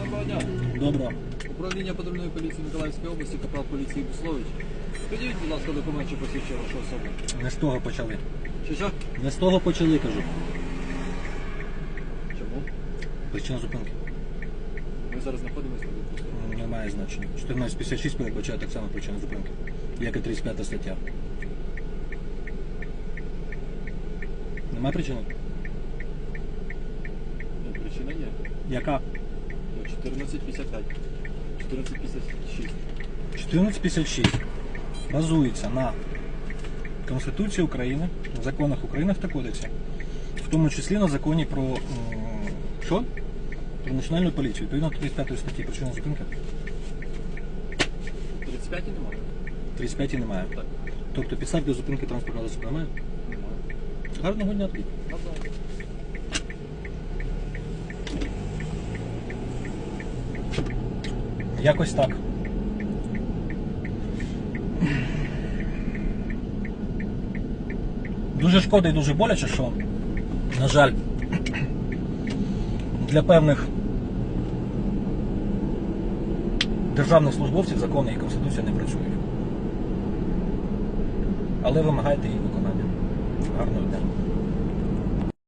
Доброго дня. Добре. Управління патрульної поліції Миколаївської області, капрал поліції Буслович. Скажіть, будь ласка, документ, посвідчує вашу особу. Не з того почали. Що що? Не з того почали, кажу. Чому? Причина зупинки. Ми зараз знаходимося на відпустку. М, Не має значення. 1456 передбачає так само причину зупинки. Як і 35 стаття. Немає причини? Ні, є. Яка? Ну, 1455. 1456. 1456 базується на Конституції України, законах України та кодексі, в тому числі на законі про м, що? Про національну поліцію. Відповідно 35 статті причина зупинки. 35 немає? 35 немає. Так. Тобто підстав для зупинки транспортного засобу немає? Немає. Гарного дня тобі. Добре. Якось так. Дуже шкода і дуже боляче, що, на жаль, для певних державних службовців закони і Конституція не працюють. Але вимагайте їх виконання. Гарного дня.